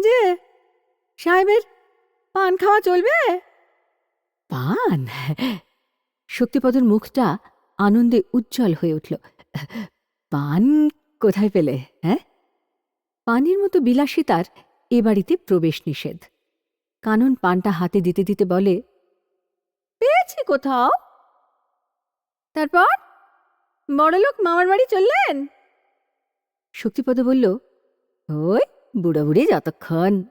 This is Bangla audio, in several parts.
যে সাহেবের পান খাওয়া চলবে? পান? শক্তিপদর মুখটা আনন্দে উজ্জ্বল হয়ে উঠল। পান কোথায় পেলে হ্যাঁ? পানির মতো বিলাসিতার এ বাড়িতে প্রবেশ নিষেধ। কানন পানটা হাতে দিতে দিতে বলে, পেয়েছি কোথাও? তারপর? বড়লোক মামার বাড়ি চললেন? শক্তিপদ বলল, ওই বুড়ো বুড়ি যতক্ষণ।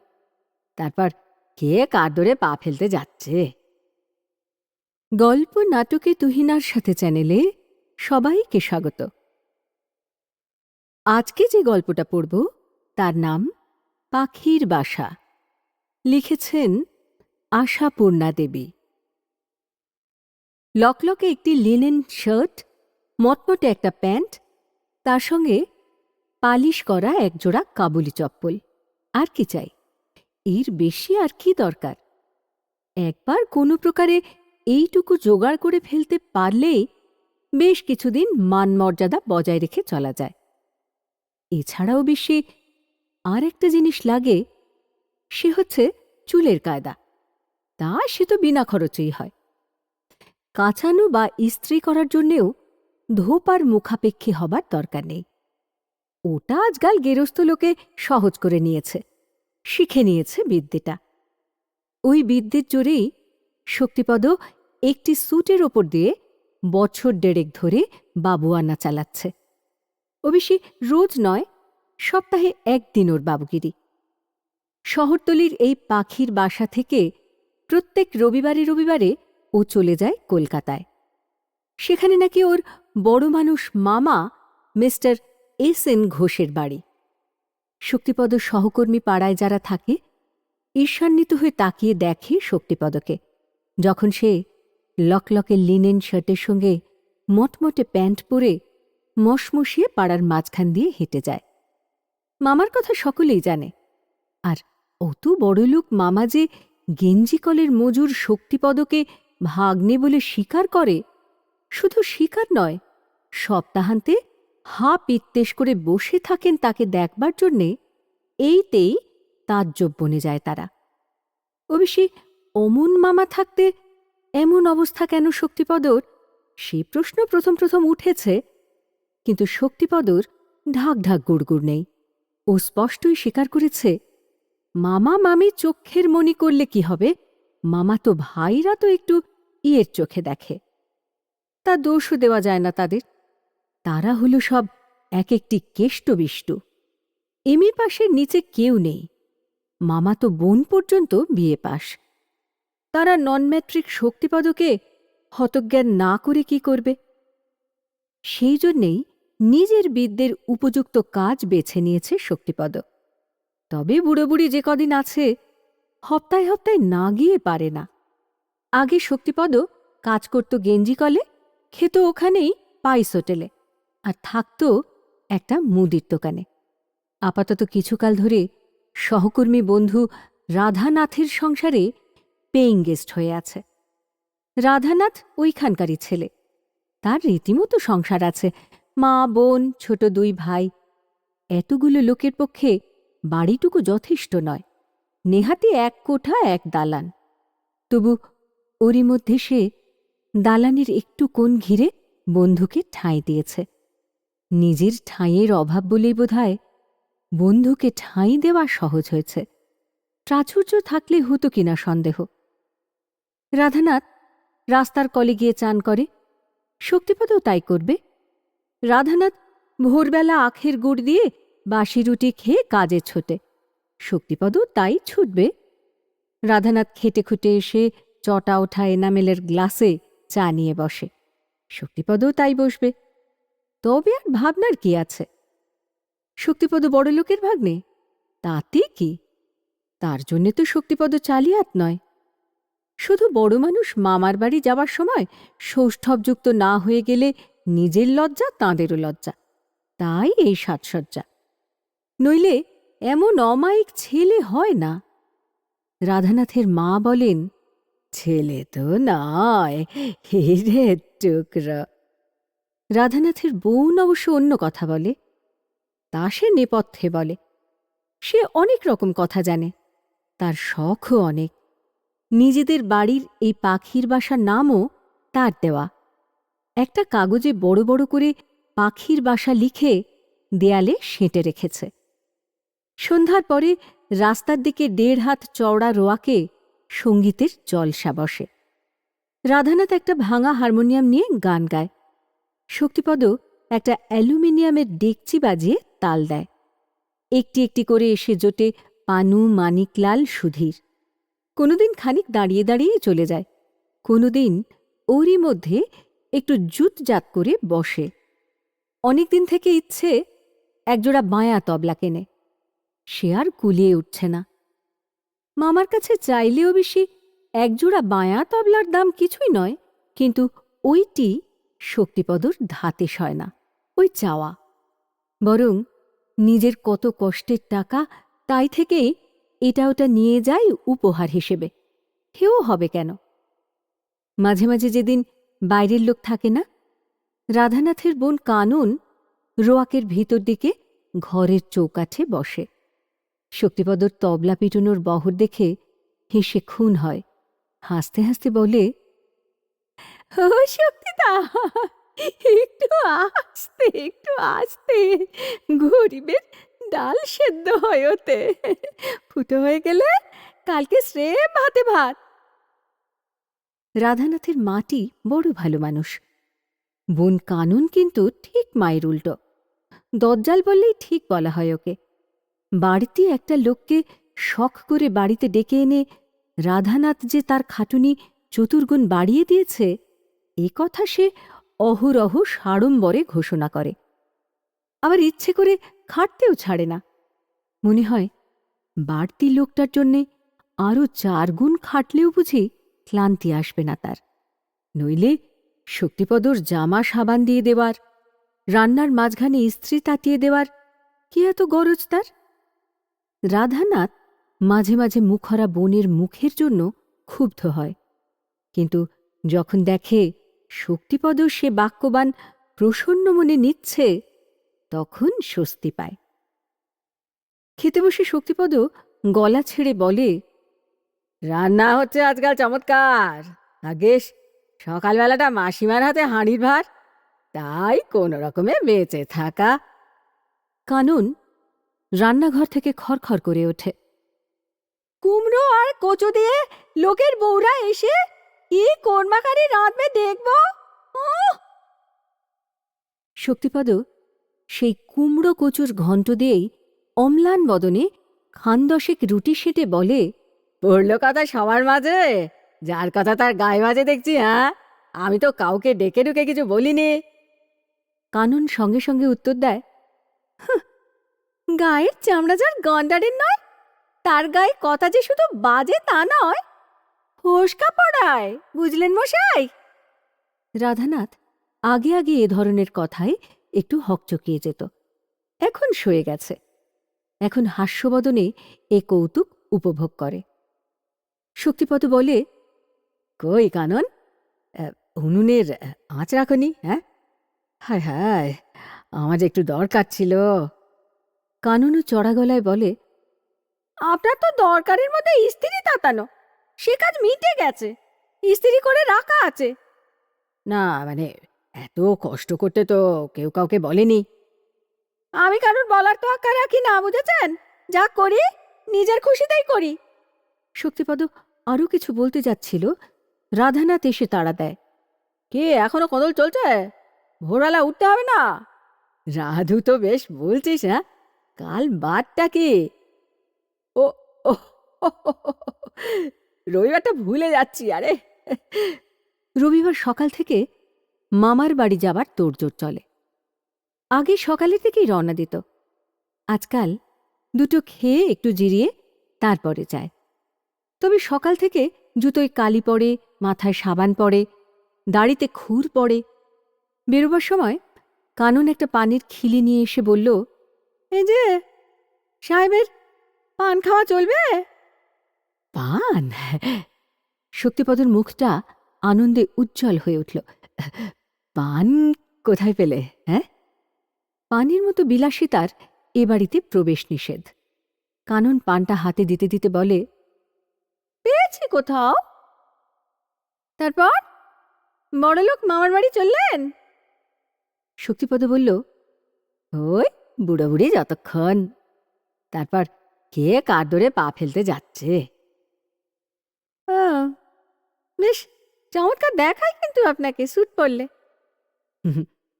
তারপর কে কার দরে পা ফেলতে যাচ্ছে? গল্প নাটকে তুহিনার সাথে চ্যানেলে সবাইকে স্বাগত। আজকে যে গল্পটা পড়ব, তার নাম পাখির বাসা। লিখেছেন আশাপূর্ণা দেবী। লকলকে একটি লিনেন শার্ট, মটমটে একটা প্যান্ট, তার সঙ্গে পালিশ করা একজোড়া কাবুলি চপ্পল। আর কি চাই? এর বেশি আর কি দরকার? একবার কোনো প্রকারে এইটুকু জোগাড় করে ফেলতে পারলেই বেশ কিছুদিন মান মর্যাদা বজায় রেখে চলা যায়। এছাড়াও বেশি আর একটা জিনিস লাগে, সে হচ্ছে চুলের কায়দা। তা সে তো বিনা খরচেই হয়। কাঁচানো বা ইস্ত্রি করার জন্যেও ধোপ আর মুখাপেক্ষী হবার দরকার নেই। ওটা আজকাল গেরস্থ লোকে সহজ করে নিয়েছে। শিখে নিয়েছে বিদ্যেটা। ওই বিদ্যের জোরেই শক্তিপদ একটি স্যুটের ওপর দিয়ে বছর ডেড়েক ধরে বাবুয়ানা চালাচ্ছে। অবশ্যই রোজ নয়, সপ্তাহে একদিন ওর বাবুগিরি। শহরতলির এই পাখির বাসা থেকে প্রত্যেক রবিবারে রবিবারে ও চলে যায় কলকাতায়। সেখানে নাকি ওর বড় মানুষ মামা মিস্টার এস এন ঘোষের বাড়ি। শক্তিপদ সহকর্মী পাড়ায় যারা থাকে, ঈর্ষান্বিত হয়ে তাকিয়ে দেখে শক্তিপদকে। যখন সে লকলকে লিনেন শার্টের সঙ্গে মটমটে প্যান্ট পরে মশমশিয়ে পাড়ার মাঝখান দিয়ে হেঁটে যায়। মামার কথা সকলেই জানে। আর অত বড়লোক মামা যে গেঞ্জিকলের মজুর শক্তিপদকে ভাগ্নে বলে স্বীকার করে, শুধু স্বীকার নয়, সপ্তাহান্তে হা পিত্তেশ করে বসে থাকেন তাকে দেখবার জন্যে, এইতেই তাজ্জব বনে যায় তারা। অবশ্যই অমন মামা থাকতে এমন অবস্থা কেন শক্তিপদর? সে প্রশ্ন প্রথম প্রথম উঠেছে, কিন্তু শক্তিপদর ঢাক ঢাক গুড়গুড় নেই। ও স্পষ্টই স্বীকার করেছে, মামা মামি চক্ষের মনি করলে কি হবে? মামা তো ভাইরা তো একটু ইয়ের চোখে দেখে। তা দোষও দেওয়া যায় না তাদের। তারা হল সব এক একটি কেষ্টবিষ্টু। এমএ পাশের নিচে কেউ নেই। মামা তো বোন পর্যন্ত বিয়ে পাস। তারা নন ম্যাট্রিক শক্তিপদকে হতজ্ঞান না করে কি করবে? সেই জন্যেই নিজের বিদ্যের উপযুক্ত কাজ বেছে নিয়েছে শক্তিপদ। তবে বুড়ো বুড়ি যে কদিন আছে, হপ্তায় হপ্তায় না গিয়ে পারে না। আগে শক্তিপদ কাজ করত গেঞ্জি কলে, খেত ওখানেই পাইস হোটেলে। আর থাকত একটা মুদির দোকানে। আপাতত কিছুকাল ধরে সহকর্মী বন্ধু রাধানাথের সংসারে পেইং গেস্ট হয়ে আছে। রাধানাথ ওইখানকারই ছেলে। তার রীতিমতো সংসার আছে। মা, বোন, ছোট দুই ভাই। এতগুলো লোকের পক্ষে বাড়িটুকু যথেষ্ট নয়। নেহাতি এক কোঠা, এক দালান। তবু ওরই মধ্যে সে দালানের একটু কোণ ঘিরে বন্ধুকে ঠাঁই দিয়েছে। নিজের ঠাঁইয়ের অভাব বলেই বোধহয় বন্ধুকে ঠাঁই দেওয়া সহজ হয়েছে। প্রাচুর্য থাকলে হতো কিনা সন্দেহ। রাধানাথ রাস্তার কলে গিয়ে চান করে, শক্তিপদও তাই করবে? রাধানাথ ভোরবেলা আখের গুড় দিয়ে বাসি রুটি খেয়ে কাজে ছোটে। শক্তিপদও তাই ছুটবে? রাধানাথ খেটে খুটে এসে চটা ওঠা এনামেলের গ্লাসে চা নিয়ে বসে। শক্তিপদও তাই বসবে? তবে আর ভাবনার কি আছে? শক্তিপদ বড় লোকের ভাগ্নে, তাতে কি? তার জন্যে তো শক্তিপদ চালিয়াত নয়। শুধু বড় মানুষ মামার বাড়ি যাবার সময় সৌষ্ঠবযুক্ত না হয়ে গেলে নিজের লজ্জা তাঁদেরও লজ্জা। তাই এই সাজসজ্জা। নইলে এমন অমায়িক ছেলে হয় না। রাধানাথের মা বলেন, ছেলে তো নয়, হিরের টুকরো। রাধানাথের বোন অবশ্য অন্য কথা বলে তা সে নেপথ্যে বলে, সে অনেক রকম কথা জানে, তার শখও অনেক। নিজেদের বাড়ির এই পাখির বাসার নামও তার দেওয়া। একটা কাগজে বড় বড় করে পাখির বাসা লিখে দেয়ালে সেঁটে রেখেছে। সন্ধ্যার পরে রাস্তার দিকে দেড় হাত চওড়া রোয়াকে সঙ্গীতের জলসা বসে। রাধানাথ একটা ভাঙা হারমোনিয়াম নিয়ে গান গায়। শক্তিপদ একটা অ্যালুমিনিয়ামের ডেকচি বাজিয়ে তাল দেয়। একটি একটি করে এসে জোটে পানু মানিকলাল সুধীর। কোনোদিন খানিক দাঁড়িয়ে দাঁড়িয়ে চলে যায়। কোনোদিন ওরই মধ্যে একটু জুতজাত করে বসে। অনেকদিন থেকে ইচ্ছে একজোড়া বাঁয়া তবলা কেনে। সে আর কুলিয়ে উঠছে না। মামার কাছে চাইলেও বেশি একজোড়া বাঁয়া তবলার দাম কিছুই নয়, কিন্তু ওইটি শক্তিপদর ধাতে সয় না, ওই চাওয়া। বরং নিজের কত কষ্টের টাকা তাই থেকেই এটা ওটা নিয়ে যায় উপহার হিসেবে। হেও হবে কেন? মাঝে মাঝে যেদিন বাইরের লোক থাকে না, রাধানাথের বোন কানুন রোয়াকের ভিতর দিকে ঘরের চৌকাঠে বসে। শক্তিপদর তবলা পিটুনোর বহর দেখে হেসে খুন হয়। হাসতে হাসতে বলে ও শক্তিদা একটু আস্তে একটু আস্তে। গরিবের ডাল সেদ্ধ হয় ওতে। ফুটো হয়ে গেলে কালকে স্রেফ ভাতে ভাত। রাধানাথের মাটি বড় ভালো মানুষ। বোন কানুন কিন্তু ঠিক মায়ের উল্টো। দজ্জাল বললেই ঠিক বলা হয় ওকে। বাড়িতে একটা লোককে শখ করে বাড়িতে ডেকে এনে রাধানাথ যে তার খাটুনি চতুর্গুণ বাড়িয়ে দিয়েছে এ কথা সে অহরহ সাড়ম্বরে ঘোষণা করে। আবার ইচ্ছে করে খাটতেও ছাড়ে না। মনে হয়, বাড়তি লোকটার জন্যে আরও চার গুণ খাটলেও বুঝি ক্লান্তি আসবে না তার। নইলে শক্তিপদর জামা সাবান দিয়ে দেওয়ার, রান্নার মাঝখানে ইস্ত্রি তাতিয়ে দেওয়ার কি এত গরজ তার? রাধানাথ মাঝে মাঝে মুখরা বোনের মুখের জন্য ক্ষুব্ধ হয়। কিন্তু যখন দেখে শক্তিপদ সে বাক্যবান প্রসন্ন মনে নিচ্ছে, তখন স্বস্তি পায়। খেতে বসে শক্তিপদ গলা ছেড়ে বলে, রান্না হচ্ছে আজকাল চমৎকার। আগেশ সকালবেলাটা মাসিমার হাতে হাঁড়ির ভার, তাই কোন রকমে বেঁচে থাকা। কানুন রান্নাঘর থেকে খড়খড় করে ওঠে। কুমড়ো আর কচু দিয়ে লোকের বউরা এসে কি কোরমাকারি রাঁধবে দেখব? শক্তিপদ সেই কুমড়ো কচুর ঘণ্ট দিয়েই অম্লান বদনে খান দশেক রুটি সেটে বলে পড়ল কথা সবার মাঝে। যার কথা তার গায়ে মাঝে দেখছি হ্যাঁ? আমি তো কাউকে ডেকে ডুকে কিছু বলিনি। কানুন সঙ্গে সঙ্গে উত্তর দেয় "হাহ, গায়ের চামড়া যার গন্ডারের নয়। তার গায়ে কথা যে শুধু বাজে তা নয়। ফোসকা পড়ায়, বুঝলেন মশাই? রাধানাথ আগে আগে এ ধরনের কথায় একটু হকচকিয়ে যেত। এখন সয়ে গেছে। এখন হাস্যবদনে এ কৌতুক উপভোগ করে। শক্তিপদ বলে, কই কানন? উনুনের আঁচ রাখনি হ্যাঁ? হায় হায়, আমার একটু দরকার ছিল। কাননও চড়া গলায় বলে, আপনার তো দরকারের মধ্যে স্ত্রী তাতানো। সে কাজ মিটে গেছে ইস্ত্রি করে রাখা আছে না মানে এত কষ্ট করতে তো কেউ কাউকে বলেনি আমি কারোর বলার তো আক্কা রাখি না বুঝেছেন যা করি নিজের খুশিতেই করি শক্তিপদ আরও কিছু বলতে যাচ্ছিল রাধানাথ এসে তাড়া দেয় কে এখনও কদল চলছে ভোরবেলা উঠতে হবে না রাধু তো বেশ বলছিস হ্যাঁ কাল বারটা কি ও রবিবারটা ভুলে যাচ্ছি, আরে। রবিবার সকাল থেকে মামার বাড়ি যাবার তোড়জোড় চলে। আগে সকালে থেকেই রওনা দিত। আজকাল দুটো খেয়ে একটু জিরিয়ে তারপরে যায়। তবে সকাল থেকে জুতোয় কালি পড়ে মাথায় সাবান পড়ে দাড়িতে খুর পড়ে বেরোবার সময় কানন একটা পানির খিলি নিয়ে এসে বলল, এই যে, সাহেবের পান খাওয়া চলবে? পান? শক্তিপদর মুখটা আনন্দে উজ্জ্বল হয়ে উঠল। পান কোথায় পেলে হ্যাঁ? পানির মতো বিলাসিতার এ বাড়িতে প্রবেশ নিষেধ। কানন পানটা হাতে দিতে দিতে বলে, পেয়েছি কোথাও? তারপর? বড়লোক মামার বাড়ি চললেন? শক্তিপদ বলল, ওই বুড়ো বুড়ি যতক্ষণ। তারপর কে কার দরে পা ফেলতে যাচ্ছে? বেশ চমৎকার দেখায় কিন্তু আপনাকে স্যুট পরলে।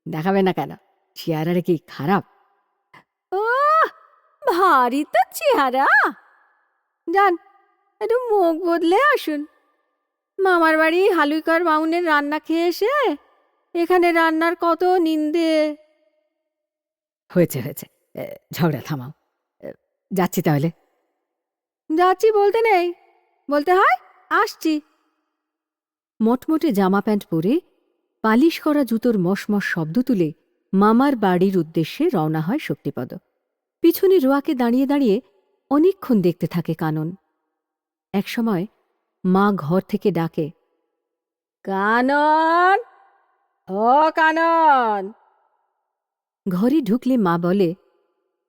দেখাবে না কেন? চেয়ারারে কি খারাপ? ও ভারী তো চেহারা। যান একটু মুখ বদলে আসুন। মামার বাড়ি হালুইকার মাউনের রান্না খেয়ে এসে এখানে রান্নার কত নিন্দে। হয়েছে হয়েছে। ঝগড়া থামাও। যাচ্ছি তাহলে। যাচ্ছি বলতে নেই। বলতে হয় আসছি। মটমটে জামা প্যান্ট পরে পালিশ করা জুতোর মশমশ শব্দ তুলে মামার বাড়ির উদ্দেশ্যে রওনা হয় শক্তিপদ। পিছনে রোয়াকে দাঁড়িয়ে দাঁড়িয়ে অনেকক্ষণ দেখতে থাকে কানন। একসময় মা ঘর থেকে ডাকে, কানন! ও কানন! ঘরে ঢুকলে মা বলে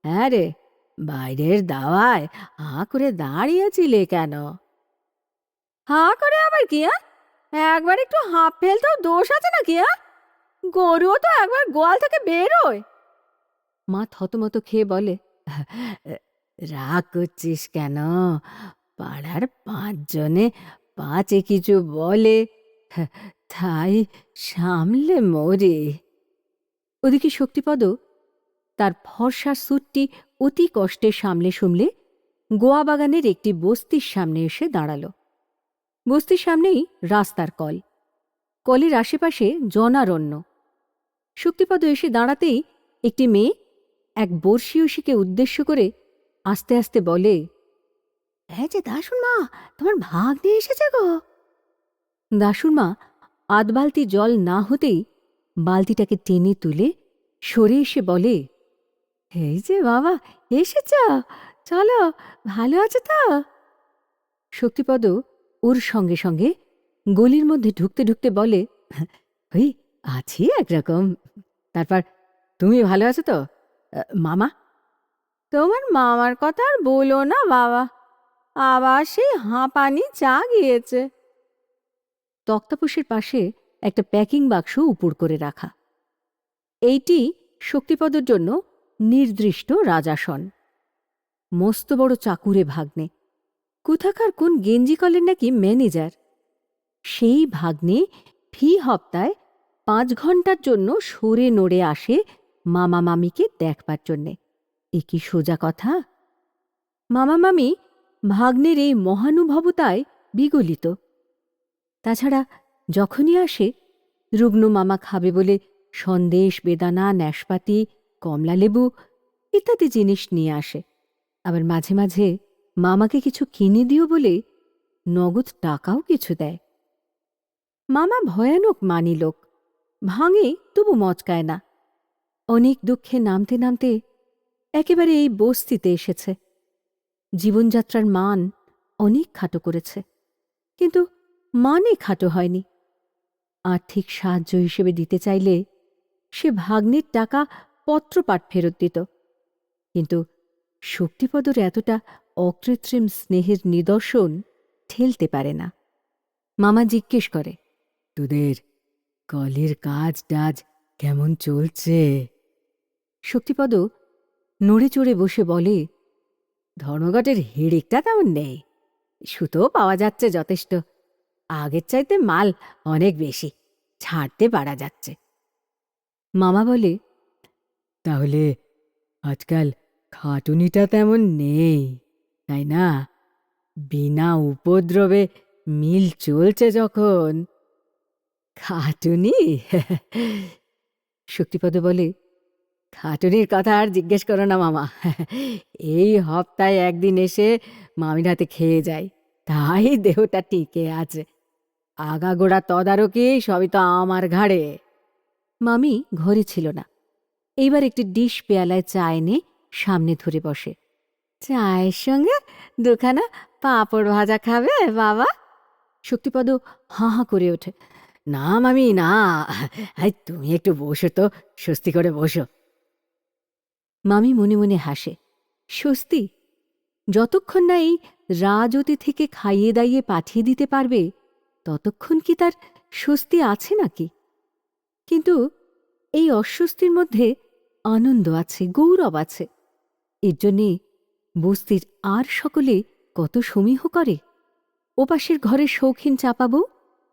হ্যাঁ রে, বাইরের দাওয়ায় হাঁ করে দাঁড়িয়েছিলে কেন? হা করে আবার কি হ্যাঁ? একবার একটু হাঁপ ফেলতেও দোষ আছে নাকি হ্যাঁ গরুও তো একবার গোয়াল থেকে বেরোয়। মা থতমত খেয়ে বলে, রাগ করছিস কেন? পাড়ার পাঁচজনে পাঁচে কিছু বলে, তাই সামলে মরে। ওদিকে শক্তিপদ তার ফর্সা স্যুটটি অতি কষ্টে সামলে সুমলে গোয়া বাগানের একটি বস্তির সামনে এসে দাঁড়াল। বস্তির সামনেই রাস্তার কল। কলের আশেপাশে জনারণ্য। শক্তিপদ এসে দাঁড়াতেই একটি মেয়ে এক বর্ষীয়সীকে উদ্দেশ্য করে আস্তে আস্তে বলে হ্যাঁ যে দাসুন মা, তোমার ভাগ নিয়ে এসেছে গো। দাসুর মা আধ বালতি জল না হতেই বালতিটাকে টেনে তুলে সরে এসে বলে, এই যে বাবা, এসেছ? চলো, ভালো আছো তো? শক্তিপদ ওর সঙ্গে সঙ্গে গলির মধ্যে ঢুকতে ঢুকতে বলে, ওই, আছি একরকম। তারপর, তুমি ভালো আছো তো? মামা? তোমার মামার কথা আর বলো না, বাবা। আবার সেই হাঁপানি চা গিয়েছে। তক্তাপোষের পাশে একটা প্যাকিং বাক্স উপুড় করে রাখা। এইটি শক্তিপদর জন্য নির্দিষ্ট রাজাসন। মস্ত বড় চাকুরে ভাগ্নে। কোথাকার কোন গেঞ্জি কলের নাকি ম্যানেজার? সেই ভাগ্নে ফি হপ্তায় পাঁচ ঘণ্টার জন্য সরে নড়ে আসে মামা মামিকে দেখবার জন্যে। এ কি সোজা কথা? মামা মামি ভাগ্নের এই মহানুভবতায় বিগলিত। তাছাড়া যখনই আসে, রুগ্ন মামা খাবে বলে সন্দেশ, বেদানা, ন্যাশপাতি, কমলালেবু ইত্যাদি জিনিস নিয়ে আসে। আবার মাঝে মাঝে মামাকে কিছু কিনে দিও বলে নগদ টাকাও কিছু দেয়। মামা ভয়ানক মানি লোক, ভাঙে তবু মচকায় না। অনেক দুঃখে নামতে নামতে একেবারে এই বস্তিতে এসেছে। জীবনযাত্রার মান অনেক খাটো করেছে, কিন্তু মানে খাটো হয়নি। আর্থিক সাহায্য হিসেবে দিতে চাইলে সে ভাগ্নের টাকা পত্রপাঠ ফেরত দিত, কিন্তু শক্তিপদর এতটা অকৃত্রিম স্নেহের নিদর্শন ঠেলতে পারে না। মামা জিজ্ঞেস করে তোদের কলের কাজ টাজ কেমন চলছে? শক্তিপদ নড়ে চড়ে বসে বলে ধর্মঘটের হিড়িকটা তেমন নেই। সুতো পাওয়া যাচ্ছে যথেষ্ট। আগের চাইতে মাল অনেক বেশি ছাড়তে পারা যাচ্ছে। মামা বলে তাহলে আজকাল খাটুনিটা তেমন নেই। তাই না বিনা উপদ্রবে মিল চলছে যখন। খাটুনি? শক্তিপদ বলে, খাটুনির কথা আর জিজ্ঞেস করো না মামা। এই হপ্তায় একদিন এসে মামির হাতে খেয়ে যাই। তাই দেহটা টিকে আছে। আগাগোড়া তদারকি সবই তো আমার ঘাড়ে। মামি ঘরে ছিল না। এইবার একটি ডিশ পেয়ালায় চা এনে সামনে ধরে বসে। চায়ের সঙ্গে দুখানা পাঁপড় ভাজা খাবে, বাবা? শক্তিপদ হাঁ হাঁ করে ওঠে। না, মামি, না। তুমি একটু বসো তো, স্বস্তি করে বসো। মামি মনে মনে হাসে। স্বস্তি? যতক্ষণ না এই রাজতি থেকে খাইয়ে দাইয়ে পাঠিয়ে দিতে পারবে, ততক্ষণ কি তার স্বস্তি আছে নাকি? কিন্তু এই অস্বস্তির মধ্যে আনন্দ আছে, গৌরব আছে। এর জন্যে বস্তির আর সকলে কত সমীহ করে? ওপাশের ঘরে শৌখিন চাপাবো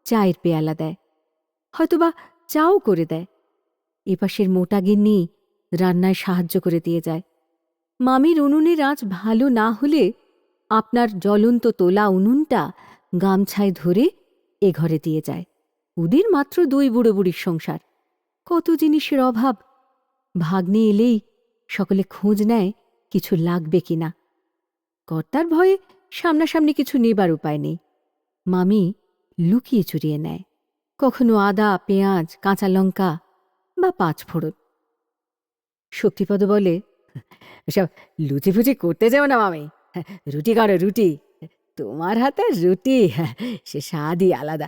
চায়ের পেয়ালা দেয়, হয়তোবা চাও করে দেয়। এপাশের মোটা গিন্নি রান্নায় সাহায্য করে দিয়ে যায়। মামির উনুনের আঁচ ভালো না হলে আপনার জ্বলন্ত তোলা উনুনটা গামছায় ধরে এ ঘরে দিয়ে যায়। ওদের মাত্র দুই বুড়ো বুড়ির সংসার। কত জিনিসের অভাব। ভাগ্নে এলেই সকলে খোঁজ নেয় কিছু লাগবে কিনা কর্তার ভয়ে সামনাসামনি কিছু নেবার উপায় নেই। মামি লুকিয়ে চুরিয়ে নেয়। কখনো আদা, পেঁয়াজ, কাঁচা লঙ্কা বা পাঁচ ফোড়ন। শক্তিপদ বলে সব লুচি ফুচি করতে যাও না মামি। রুটি করো রুটি। তোমার হাতে রুটি, সে স্বাদই আলাদা।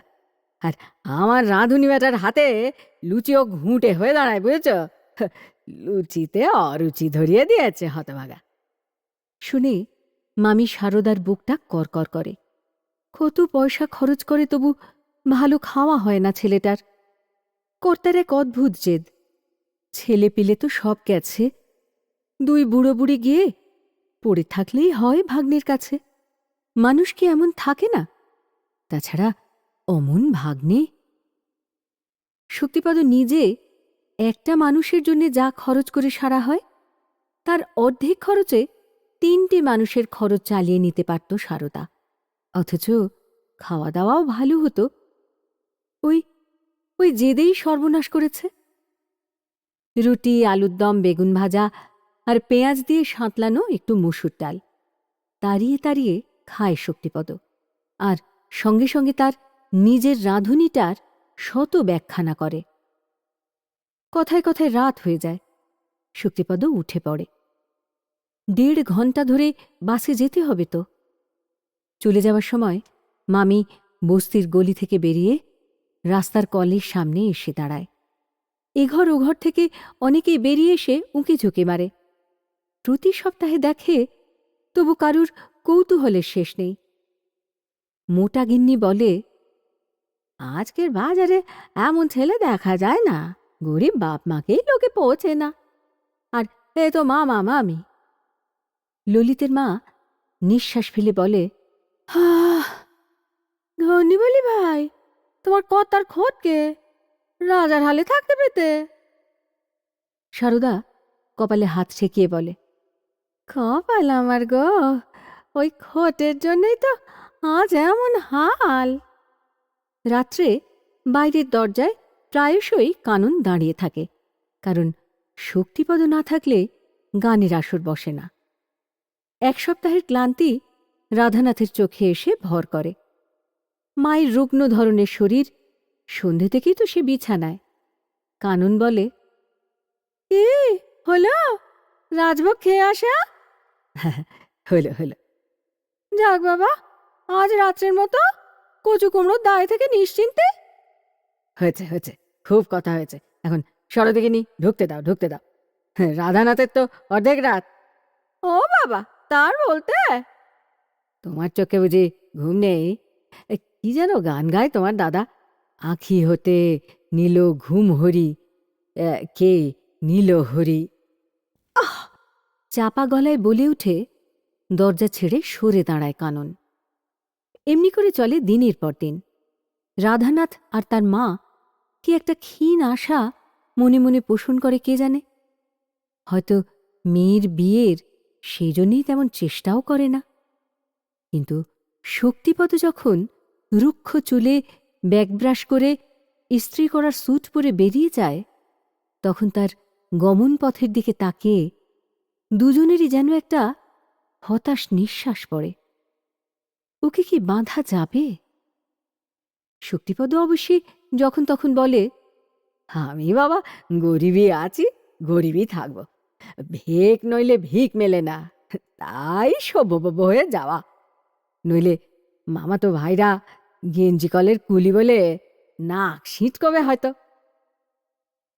আর আমার রাঁধুনি বেটার হাতে লুচিও ঘুঁটে হয়ে দাঁড়ায়, বুঝেছ? লুচিতে অরুচি ধরিয়ে দিয়েছে হতভাগা। শুনে মামি সারদার বুকটা করকর করে। কত পয়সা খরচ করে তবু ভালো খাওয়া হয় না ছেলেটার। কর্তার এক অদ্ভুত জেদ। ছেলে পিলে তো সব গেছে। দুই বুড়ো বুড়ি গিয়ে পড়ে থাকলেই হয় ভাগ্নের কাছে। মানুষ কি এমন থাকে না? তাছাড়া অমন ভাগ্নে। শক্তিপদ নিজে একটা মানুষের জন্য যা খরচ করে সারা হয়, তার অর্ধেক খরচে তিনটি মানুষের খরচ চালিয়ে নিতে পারত সারদা। অথচ খাওয়া দাওয়াও ভালো হতো। ওই ওই জেদেই সর্বনাশ করেছে। রুটি, আলুর দম, বেগুন ভাজা আর পেঁয়াজ দিয়ে সাঁতলানো একটু মসুর ডাল। তাড়িয়ে তাড়িয়ে খায় শক্তিপদ। আর সঙ্গে সঙ্গে তার নিজের রাঁধুনিটার শত ব্যাখ্যানা করে। কথায় কথায় রাত হয়ে যায়। শক্তিপদ উঠে পড়ে। দেড় ঘণ্টা ধরে বাসে যেতে হবে তো। চলে যাওয়ার সময় মামি বস্তির গলি থেকে বেরিয়ে রাস্তার কলের সামনে এসে দাঁড়ায়। এঘর ওঘর থেকে অনেকেই বেরিয়ে এসে উঁকি ঝুঁকি মারে। প্রতি সপ্তাহে দেখে তবু কারুর কৌতূহলের শেষ নেই। মোটা গিন্নি বলে, আজকের বাজারে এমন ছেলে দেখা যায় না। গরিব বাপ মাকেই লোকে পৌঁছে না। আর এ তো মা মামা মামি। ললিতের মা নিঃশ্বাস ফেলে বলে ধনী বলি ভাই, তোমার কর্তার খোটকে রাজার হালে থাকতে পেতে? সারদা কপালে হাত ঠেকিয়ে বলে, কপাল আমার গো, ওই খোটের জন্যই তো আজ এমন হাল। রাত্রে বাইরের দরজায় প্রায়শই কানন দাঁড়িয়ে থাকে কারণ শক্তিপদ না থাকলে গানের আসর বসে না। এক সপ্তাহের ক্লান্তি রাধানাথের চোখে এসে ভর করে। মায়ের রুগ্ন ধরনের শরীর সন্ধে থেকেই তো সে বিছানায়। কানন বলে কি হলো? রাজভোগ খেয়ে আসা? হলো হলো। যাক বাবা আজ রাত্রের মতো কচু কুমড়োর দায় থেকে নিশ্চিন্তে হয়েছে হয়েছে। খুব কথা হয়েছে। এখন সরদিকে নি ঢুকতে দাও ঢুকতে দাও। হ্যাঁ, রাধানাথের তো অর্ধেক রাত। ও বাবা তার বলতে? তোমার চোখে বুঝি ঘুম নেই? কি যেন গান গায় তোমার দাদা? আখি হতে নীল ঘুম হরি। কে নীল হরি? চাপা গলায় বলে উঠে দরজা ছেড়ে সরে দাঁড়ায় কানন। এমনি করে চলে দিনের পর দিন। রাধানাথ আর তার মা কি একটা ক্ষীণ আশা মনে মনে পোষণ করে কে জানে? হয়তো মেয়ের বিয়ের সেই জন্যই তেমন চেষ্টাও করে না। কিন্তু শক্তিপদ যখন রুক্ষ চুলে ব্যাগব্রাশ করে ইস্ত্রি করার স্যুট পরে বেরিয়ে যায়, তখন তার গমন পথের দিকে তাকিয়ে দুজনেরই যেন একটা হতাশ নিঃশ্বাস পড়ে। ওকে কি বাঁধা যাবে? শক্তিপদ অবশ্যই যখন তখন বলে, আমি বাবা গরিবই আছি, গরিবই থাকব। ভিক নইলে ভিক মেলে না, তাই সভ্য হয়ে যাওয়া। নইলে মামা তো ভাইরা গেঞ্জি কলের কুলি বলে নাক শীত কবে হয়তো।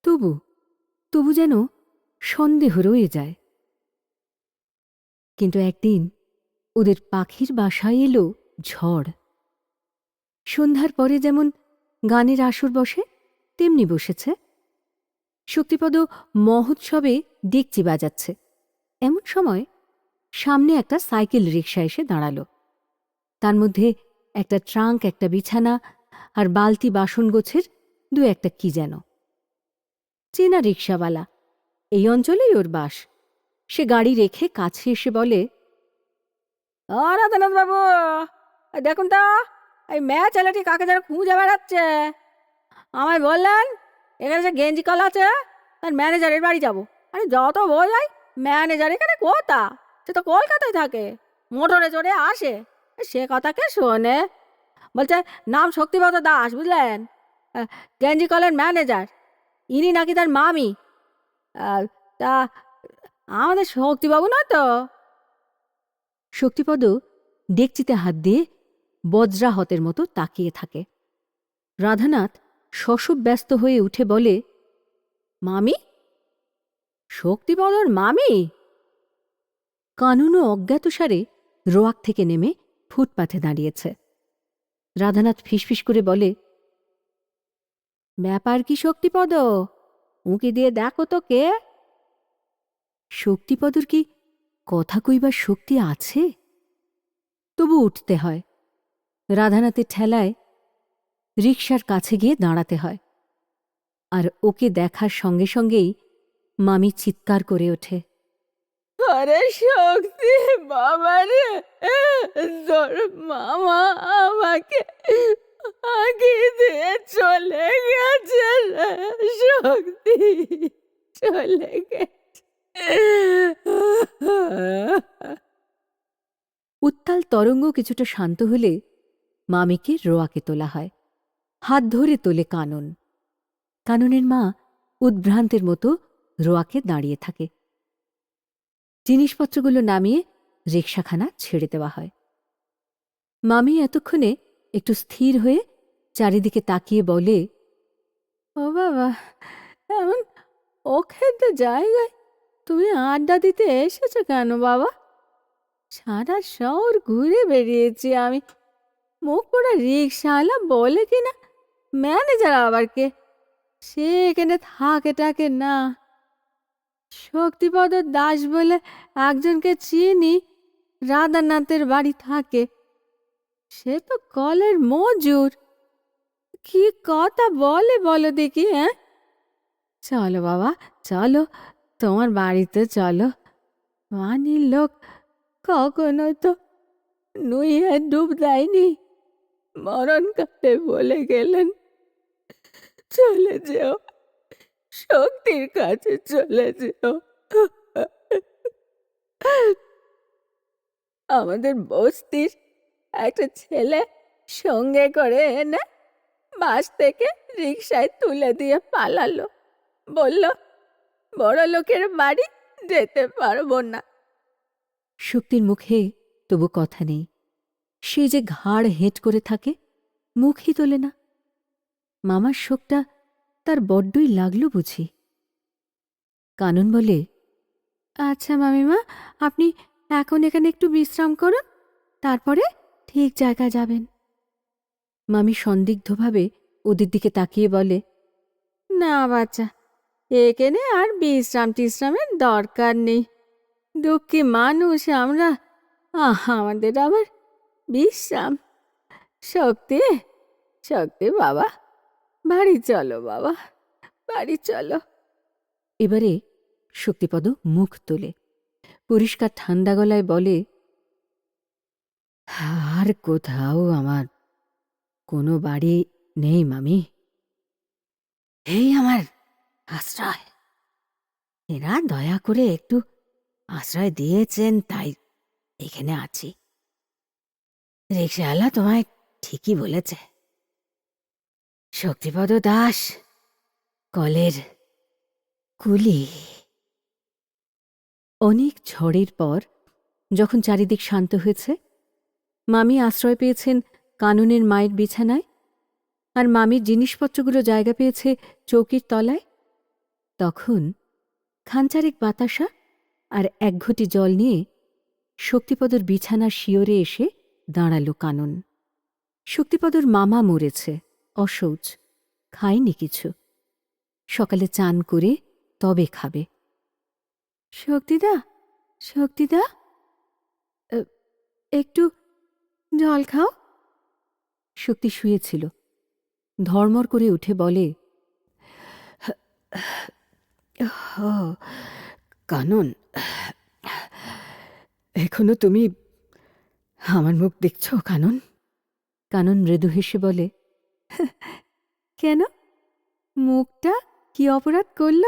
তবু তবু যেন সন্দেহ রয়ে যায়। কিন্তু একদিন ওদের পাখির বাসায় এলো ঝড়। সন্ধ্যার পরে যেমন গানের আসর বসে তেমনি বসেছে। শক্তিপদ মহোৎসবে ডেকচি বাজাচ্ছে। এমন সময় সামনে একটা সাইকেল রিক্সা এসে দাঁড়াল। তার মধ্যে একটা ট্রাঙ্ক, একটা বিছানা আর বালতি বাসন গোছের দু একটা কি যেন। চেনা রিক্সাওয়ালা এই অঞ্চলেই ওর বাস। সে গাড়ি রেখে কাছে এসে বলে রাধানাথ বাবু, দেখুন তো এই মেয়ে ছেলেটি কাকে যেন খুঁজে বেড়াচ্ছে? আমায় বললেন, এখানে যে গেঞ্জি কল আছে, তার ম্যানেজারের বাড়ি যাব। আরে যত বোঝাই, ম্যানেজার এখানে কোথা সে তো কলকাতায় থাকে, মোটরে চড়ে আসে। সে কথাকে শোনে? বলছে, নাম শক্তিপদ দাস, বুঝলেন? গেঞ্জি কলের ম্যানেজার। ইনি নাকি তার মামি। তা, আমাদের শক্তিবাবু নয় তো? শক্তিপদ ডেকচিতে হাত দিয়ে বজ্রাহতের মতো তাকিয়ে থাকে। রাধানাথ শশব ব্যস্ত হয়ে উঠে বলে, মামি? শক্তিপদর মামি? কানুনও অজ্ঞাতসারে রোয়াক থেকে নেমে ফুটপাথে দাঁড়িয়েছে। রাধানাথ ফিসফিস করে বলে, ব্যাপার কি শক্তিপদ উঁকি দিয়ে দেখো তো কে? শক্তিপদর কি কথা কইবার শক্তি আছে? তবু উঠতে হয়। রাধানাথের ঠেলায় রিকশার কাছে গিয়ে দাঁড়াতে হয় আর ওকে দেখার সঙ্গে সঙ্গেই মামি চিৎকার করে ওঠে। আরে শক্তি বাবা রে তোর মামা আমাকে আগে দিয়ে চলে গেছে শক্তি চলে গেছে। উত্তাল তরঙ্গ কিছুটা শান্ত হলে মামিকে রোয়াকে তোলা হয়। হাত ধরে তোলে কানন। কাননের মা উদ্ভ্রান্তের মতো রোয়াকে দাঁড়িয়ে থাকে। জিনিসপত্রগুলো নামিয়ে রিক্সাখানা ছেড়ে দেওয়া হয়। মামি এতক্ষণে একটু স্থির হয়ে চারিদিকে তাকিয়ে বলে, ও বাবা, এমন অখেদ্য জায়গায় তুমি আড্ডা দিতে এসেছ কেন বাবা? সারা শহর ঘুরে বেরিয়েছি আমি। মুখ পড়া রিক্সাওয়ালা বলে কি না ম্যানেজার আবার কে? সে এখানে থাকে টাকে না। শক্তিপদ দাস বলে একজনকে চিনি, রাধানাথের বাড়ি থাকে। সে তো কলের মজুর। কি কথা বলে বলো দেখি হ্যাঁ চলো বাবা, চলো, তোমার বাড়িতে চলো। মানির লোক কখনো তো নুইয়ে ডুব দেয়নি। মরণকালে বলে গেলেন। চলে যেও। শক্তির কাছে চলে যেও। আমাদের বস্তির একটা ছেলে সঙ্গে করে এনে বাস থেকে রিক্সায় তুলে দিয়ে পালালো। বলল, বড় লোকের বাড়ি যেতে পারব না। শক্তির মুখে তবু কথা নেই। সে যে ঘাড় হেঁট করে থাকে, মুখই তোলে না। মামার শোকটা তার বড্ডই লাগল বুঝি। কানন বলে আচ্ছা মামিমা, আপনি এখন এখানে একটু বিশ্রাম করুন, তারপরে ঠিক জায়গায় যাবেন। মামি সন্দিগ্ধভাবে ওদের দিকে তাকিয়ে বলে, না বাচ্চা, এখানে আর বিশ্রাম টিশ্রামের দরকার নেই। দুঃখী মানুষ আমরা আমাদের আবার বিশ্রাম শক্তি শক্তি বাবা। বাড়ি চলো বাবা, বাড়ি চলো। এবারে শক্তিপদ মুখ তোলে পরিষ্কার ঠান্ডা গলায় বলে, আর কোথাও আমার কোনো বাড়ি নেই মামি। এই আমার আশ্রয়। এরা দয়া করে একটু আশ্রয় দিয়েছেন, তাই এখানে আছি। রিক্সাওয়ালা তোমায় ঠিকই বলেছে। শক্তিপদ দাস, কলের কুলি। অনেক ঝড়ের পর যখন চারিদিক শান্ত হয়েছে, মামি আশ্রয় পেয়েছেন কানুনের মায়ের বিছানায়, আর মামির জিনিসপত্রগুলো জায়গা পেয়েছে চৌকির তলায়, তখন খানচারেক বাতাসা আর এক ঘটি জল নিয়ে শক্তিপদর বিছানার শিওরে এসে দাঁড়াল কানন। শক্তিপদর মামা মরেছে অশৌচ খায়নি কিছু। সকালে চান করে তবে খাবে। শক্তিদা শক্তিদা? একটু জল খাও। শক্তি শুয়েছিল। ধর্মর করে উঠে বলে কানন, এখনও তুমি আমার মুখ দেখছ কানন? কানন মৃদু হেসে বলে কেন? মুখটা কি অপরাধ করল?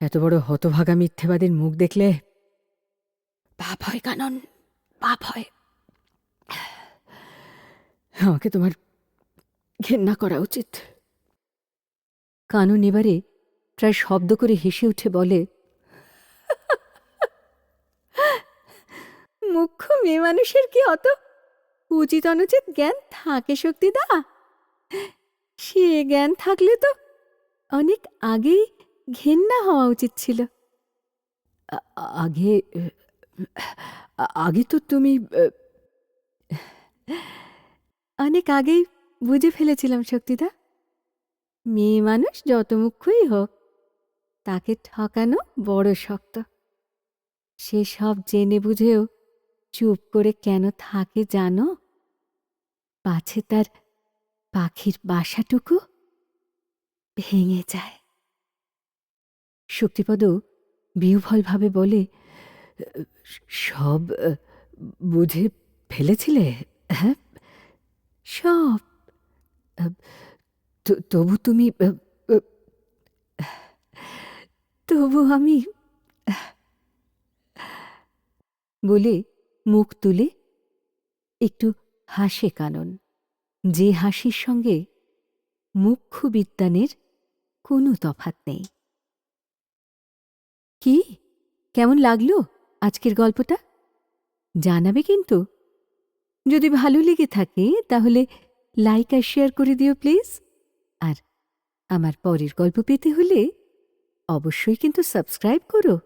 এত বড় হতভাগা মিথ্যেবাদীর মুখ দেখলে পাপ হয় কানন পাপ হয়। আমাকে তোমার ঘেন্না করা উচিত। কানন এবারে প্রায় শব্দ করে হেসে উঠে বলে মুখ্য মেয়ে মানুষের কি অত উচিত অনুচিত জ্ঞান থাকে শক্তিদা সে জ্ঞান থাকলে তো অনেক আগেই ঘেন্না হওয়া উচিত ছিল। আগে আগে তো তুমি অনেক আগেই বুঝে ফেলেছিলাম শক্তিদা মেয়ে মানুষ যত মুখ্যই হোক তাকে ঠকানো বড় শক্ত। সে সব জেনে বুঝেও চুপ করে কেন থাকে জানো? পাছে তার পাখির বাসাটুকু ভেঙে যায়। শক্তিপদ বিহ্বলভাবে বলে, সব বুঝে ফেলেছিলে? হ্যাঁ সব। তবু তুমি তবু আমি বলে মুখ তুলে একটু হাসে কানন। যে হাসির সঙ্গে মুখ্য বিদ্যানের কোনো তফাত নেই। কি? কেমন লাগল আজকের গল্পটা? জানাবে কিন্তু। যদি ভালো লেগে থাকে তাহলে লাইক আর শেয়ার করে দিও প্লিজ। আর আমার পরের গল্প পেতে হলে অবশ্যই কিন্তু সাবস্ক্রাইব করো।